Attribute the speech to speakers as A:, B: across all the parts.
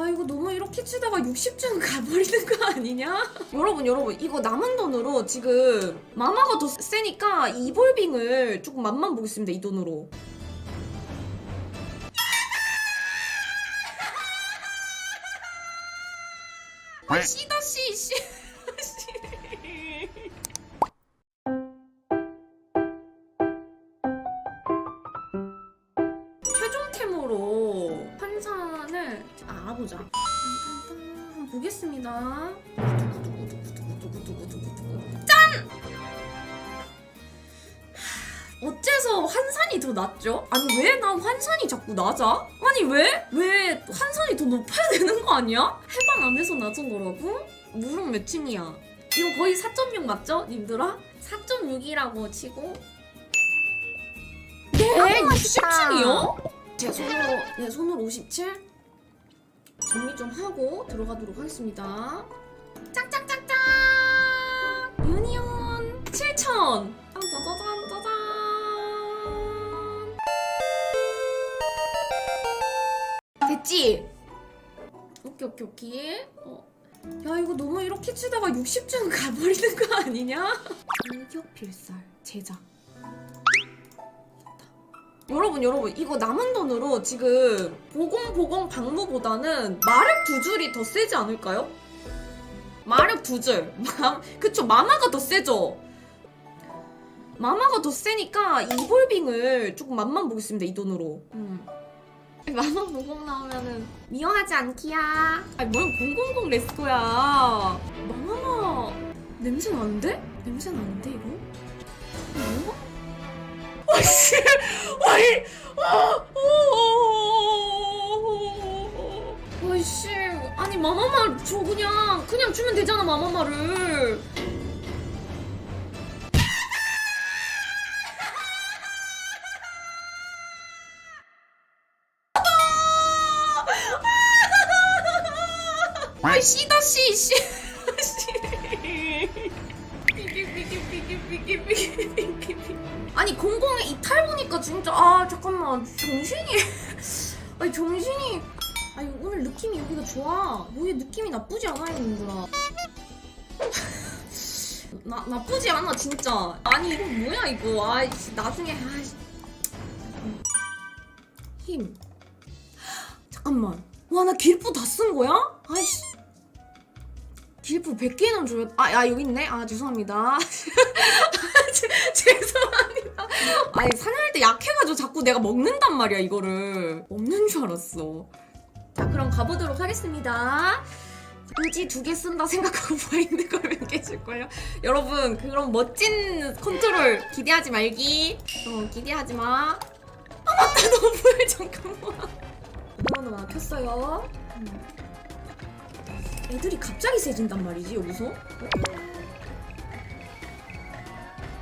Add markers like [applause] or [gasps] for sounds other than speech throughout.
A: 야 이거 너무 이렇게 치다가 60점 가버리는 거 아니냐? [laughs] 여러분 여러분 이거 남은 돈으로 지금 마마가 더 세니까 이볼빙을 조금 맛만 보겠습니다 이 돈으로 아 씨다 씨 씨. 씨. 알아보자. 한번 보겠습니다. 짠! 하, 어째서 환산이 더 낫죠? 아니 왜나 환산이 자꾸 낮아? 아니 왜? 왜 환산이 더 높아야 되는 거 아니야? 해방 안 해서 낮은 거라고? 물은 몇 층이야? 이거 거의 4.6 맞죠? 님들아? 4.6이라고 치고 네? 60층이요? 제 손으로 내 손으로 57 정리 좀 하고 들어가도록 하겠습니다. 짝짝짝짝 유니온 7천 짜자자잔 짜잔 됐지? 오케이 오케이 오케이 어. 야 이거 너무 이렇게 치다가 60점 가버리는 거 아니냐? 일격 필살 제작 여러분 여러분 이거 남은 돈으로 지금 보공보공 방무보다는 마력 두 줄이 더 세지 않을까요? 마력 두 줄. [laughs] 마, 그쵸 마마가 더 세죠. 마마가 더 세니까 이볼빙을 조금 맛만 보겠습니다 이 돈으로. 음. 마마 보공 나오면은 미워하지 않기야. 아니 뭔000 레스코야. 마마마 냄새 나는데? 냄새 나는데 이거? 뭐? 아씨, 아이, 아, 오, 아이씨, 아니 마마마 줘 그냥 그냥 주면 되잖아 마마마를. 아이 씨다 씨 씨. [laughs] 아니 공공의 이탈 보니까 진짜 아 잠깐만 정신이. [laughs] 아니 정신이. 아니 오늘 느낌이 여기가 좋아. 여기 느낌이 나쁘지 않아 얘들아. [laughs] 나 나쁘지 않아 진짜. 아니 이거 뭐야 이거? 아이씨 나중에 아이씨 힘. [gasps] 잠깐만. 와 나 길프 다쓴 거야? 아이씨 길프 100개는 줘야 아, 야 여기 있네. 아 죄송합니다. [laughs] 죄- 죄송합니다. 아니 사냥할 때 약해가지고 자꾸 내가 먹는단 말이야 이거를. 없는 줄 알았어. 자 그럼 가보도록 하겠습니다. 의지 두 개 쓴다 생각하고 마인드 걸면 계실걸요. 여러분 그런 멋진 컨트롤 기대하지 말기. 어 기대하지 마. 아, 맞다. [laughs] 너무 잠깐만. 이거는 나 켰어요. 음. 애들이 갑자기 세진단 말이지 여기서? 어?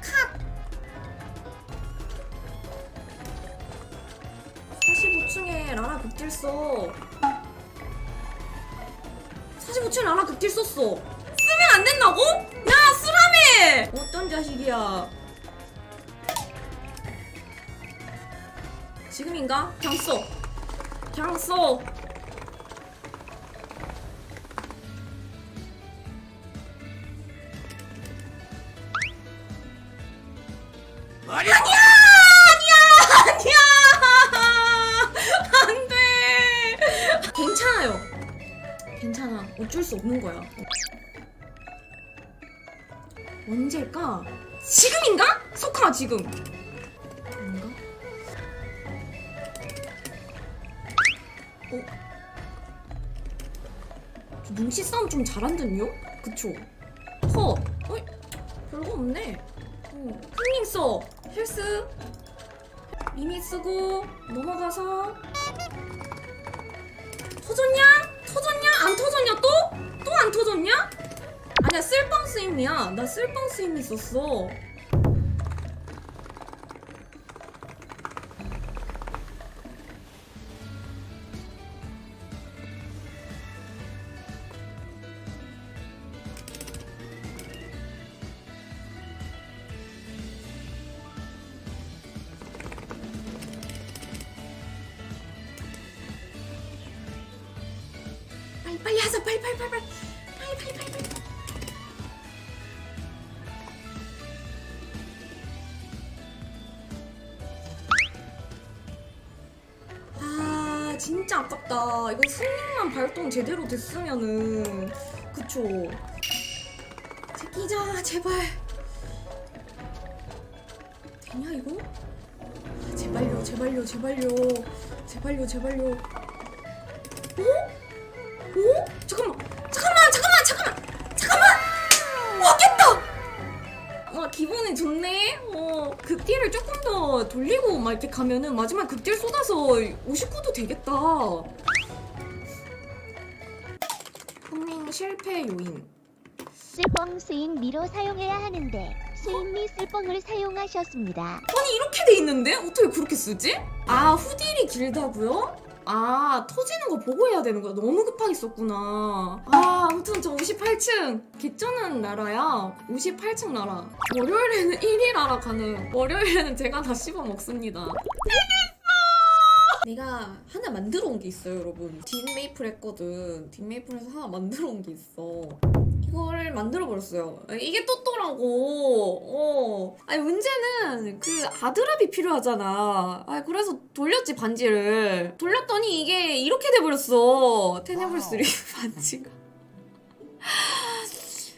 A: 컷 45층에 라라 극딜 써. 45층에 라라 극딜 썼어. 쓰면 안 된다고? 야 쓰라며 어떤 자식이야? 지금인가? 그냥 써. 그냥 써
B: 아니야!
A: 아니야! [laughs] 안 돼! 괜찮아요. 괜찮아. 어쩔 수 없는 거야. 언제일까? 지금인가? 석하 지금. 아닌가? 어? 저 눈치 싸움 좀 잘한 듯요? 그쵸? 허! 어이? 별거 없네. 어. 힐링 써! 헬스! 미니 쓰고 넘어가서 터졌냐? 터졌냐? 안 터졌냐 또? 또 안 터졌냐? 아니야 쓸빵 스임이야 나 쓸빵 스임 있었어 가자 빨리 빨리 빨리 빨리. 빨리 빨리 빨리 빨리. 아 진짜 아깝다. 이거 승리만 발동 제대로 됐으면은 그쵸? 제끼자 제발. 되냐 이거? 아, 제발요 제발요 제발요. 제발요 제발요. 어? 어? 극딜을 조금 더 돌리고 막 이렇게 가면은 마지막 극딜 쏟아서 59도 되겠다 흥행 실패 요인
C: 쓸뻥 스윙 미로 사용해야 하는데 스윙 미 쓸뻥을 사용하셨습니다.
A: 아니 이렇게 돼 있는데 어떻게 그렇게 쓰지? 아 후딜이 길다고요? 아 터지는 거 보고 해야 되는 거야. 너무 급하게 썼구나. 아 아무튼 저 58층 개쩌는 나라야. 58층 나라. 월요일에는 [laughs] 1일 알아가는. 월요일에는 제가 다 씹어 먹습니다. 내가 하나 만들어 온 게 있어요 여러분. 딘메이플 했거든. 딘메이플에서 하나 만들어 온 게 있어 이거를 만들어 버렸어요. 이게 또또라고. 어. 아니 문제는 그 아드랍이 필요하잖아. 아 그래서 돌렸지 반지를. 돌렸더니 이게 이렇게 돼 버렸어. 테네블 3 [laughs] 반지가.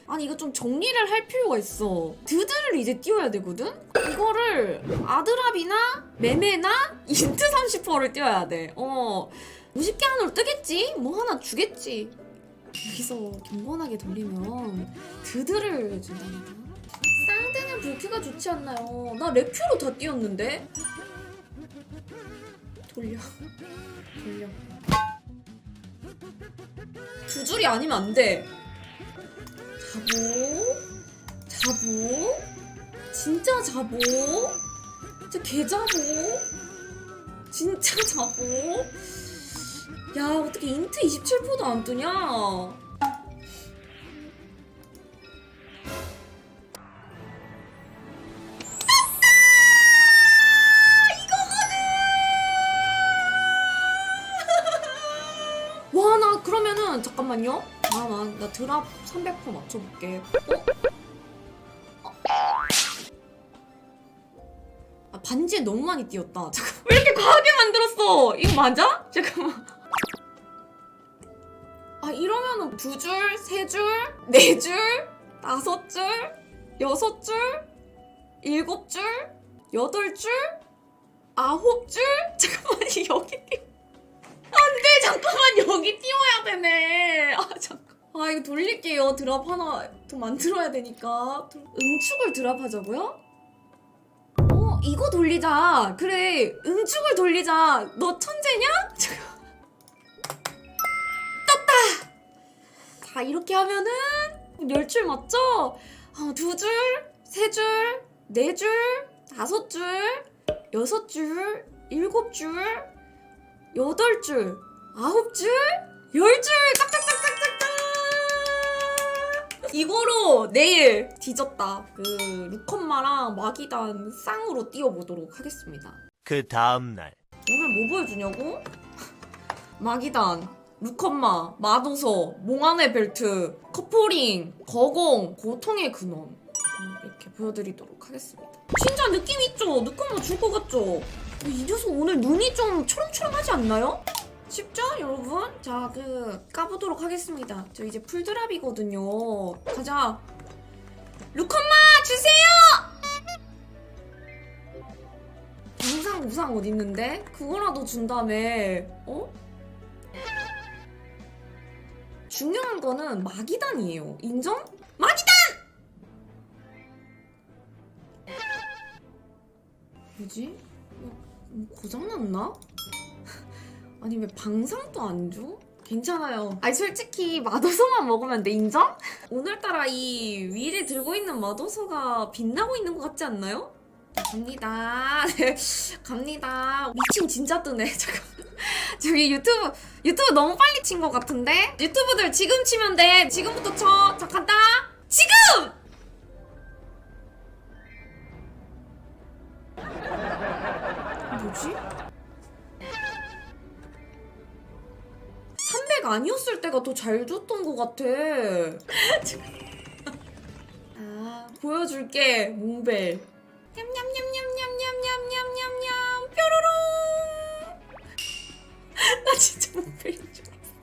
A: 아니 이거 좀 정리를 할 필요가 있어. 드드를 이제 띄워야 되거든? 이거를 아드랍이나 매매나 인트 30%를 띄워야 돼. 어. 50개 안으로 뜨겠지? 뭐 하나 주겠지. 여기서 경건하게 돌리면 드드를 준답니다. 쌍드는 불큐가 좋지 않나요? 나 레큐로 다 띄웠는데? 돌려. 돌려. 두 줄이 아니면 안 돼. 자보. 자보. 진짜 자보. 진짜 개자보. 진짜 자보. 야 어떻게 인트 27%도 안 뜨냐? 와 나 그러면은 잠깐만요. 잠깐만 나 드랍 300% 맞춰볼게. 어? 어? 아 반지에 너무 많이 띄었다. [laughs] 잠깐 왜 이렇게 과하게 만들었어? 이거 맞아? 잠깐만. 아 이러면은 두 줄, 세 줄, 네 줄, 다섯 줄, 여섯 줄, 일곱 줄, 여덟 줄, 아홉 줄. [laughs] 잠깐만 여기 띄. 안돼 잠깐만 여기 띄워야 되네. 아 잠깐. 아 이거 돌릴게요. 드랍 하나 더 만들어야 되니까. 응축을 드랍하자고요? 어 이거 돌리자. 그래 응축을 돌리자. 너 천재냐? 잠깐. 자 이렇게 하면은 열줄 맞죠? 어, 두 줄, 세 줄, 네 줄, 다섯 줄, 여섯 줄, 일곱 줄, 여덟 줄, 아홉 줄, 열 줄, 짝짝짝짝짝짝. 이거로 내일 뒤졌다. 그 루컨마랑 마기단 쌍으로 띄워보도록 하겠습니다.
B: 그 다음날
A: 오늘 뭐 보여주냐고? 마기단, 루컨마, 마도서, 몽환의 벨트, 커포링, 거공, 고통의 근원 어, 이렇게 보여드리도록 하겠습니다. 진짜 느낌 있죠? 루컨마 줄것 같죠? 이 녀석 오늘 눈이 좀 초롱초롱하지 않나요? 쉽죠 여러분? 자 그 까보도록 하겠습니다. 저 이제 풀드랍이거든요. 가자. 루컨마 주세요! 영상 우상 어디 있는데? 그거라도 준다며. 어? 중요한 거는 마기단이에요. 인정? 마기단! 뭐지? 어, 고장났나? [laughs] 아니 왜 방상도 안 줘? 괜찮아요. 아니 솔직히 마도서만 먹으면 돼 인정? [laughs] 오늘따라 이 위를 들고 있는 마도서가 빛나고 있는 것 같지 않나요? 자, 갑니다. 네, [laughs] 갑니다. 미친 진짜 뜨네. 잠깐. [laughs] 저기 유튜브 유튜브 너무 빨리 친 것 같은데? 유튜브들 지금 치면 돼. 지금부터 쳐. 자 간다. 지금! 뭐지? 300 아니었을 때가 더 잘 줬던 것 같아. [laughs] 아 보여줄게 몽벨. 냠냠냠냠냠냠냠냠냠냠 뾰로롱. [laughs] 나 진짜 줄 알았어.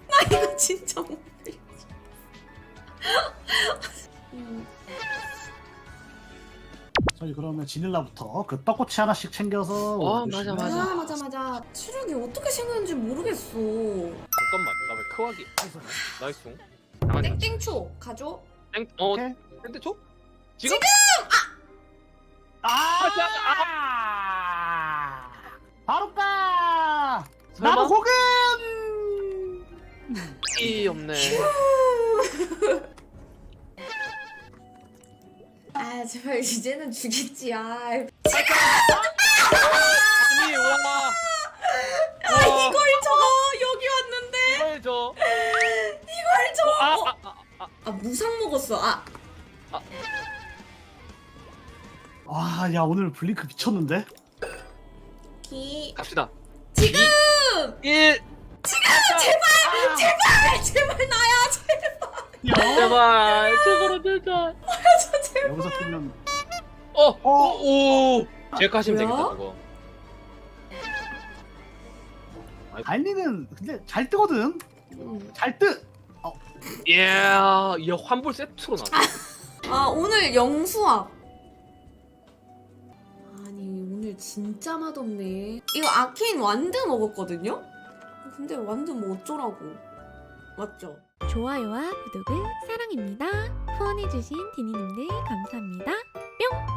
A: 나 이거 진짜 줄 알았어. 음,
D: 저희 그러면 지닐라부터 그 떡꼬치 하나씩 챙겨서
E: 어,
D: 올려주시면
E: 맞아,
A: 맞아 맞아 맞아. 추룩이 어떻게 생겼는지 모르겠어.
E: 잠깐만 나 왜 크하기 나이스 나가자
A: 땡땡초 가져.
E: 땡 어,
D: 오케이.
E: 텐트 줘? 지금?
D: 아!
E: 자,
D: 바로 까!
E: 설마?
D: 나무 고근!
E: 이 없네
A: 아 제발 이제는 주겠지 아.
E: 아니 와
A: 아 이걸 줘 여기 왔는데
E: 이걸 줘
A: 이걸 줘.
E: 아,
A: 어,
E: 아, 아, 아.
A: 아 무상 먹었어. 아
D: 와, 야, 오늘 블링크 미쳤는데?
A: 기.
E: 갑시다 1
A: 제발 제발 제발 나야
D: 야,
E: 제발 제발 제발
A: 저 제발.
D: 여기서 틀면
E: 어! 어! 오! 제가 하시면
A: 뭐야?
E: 되겠다 그거
D: 달리는 근데 잘 뜨거든?
A: 음.
D: 잘 뜨!
E: 이야 이 환불 세트로 나왔어
A: 아 오늘 영수압. 아니 오늘 진짜 맛없네. 이거 아케인 완드 먹었거든요. 근데 완드 뭐 어쩌라고. 맞죠?
F: 좋아요와 구독은 사랑입니다. 후원해주신 디니님들 감사합니다. 뿅!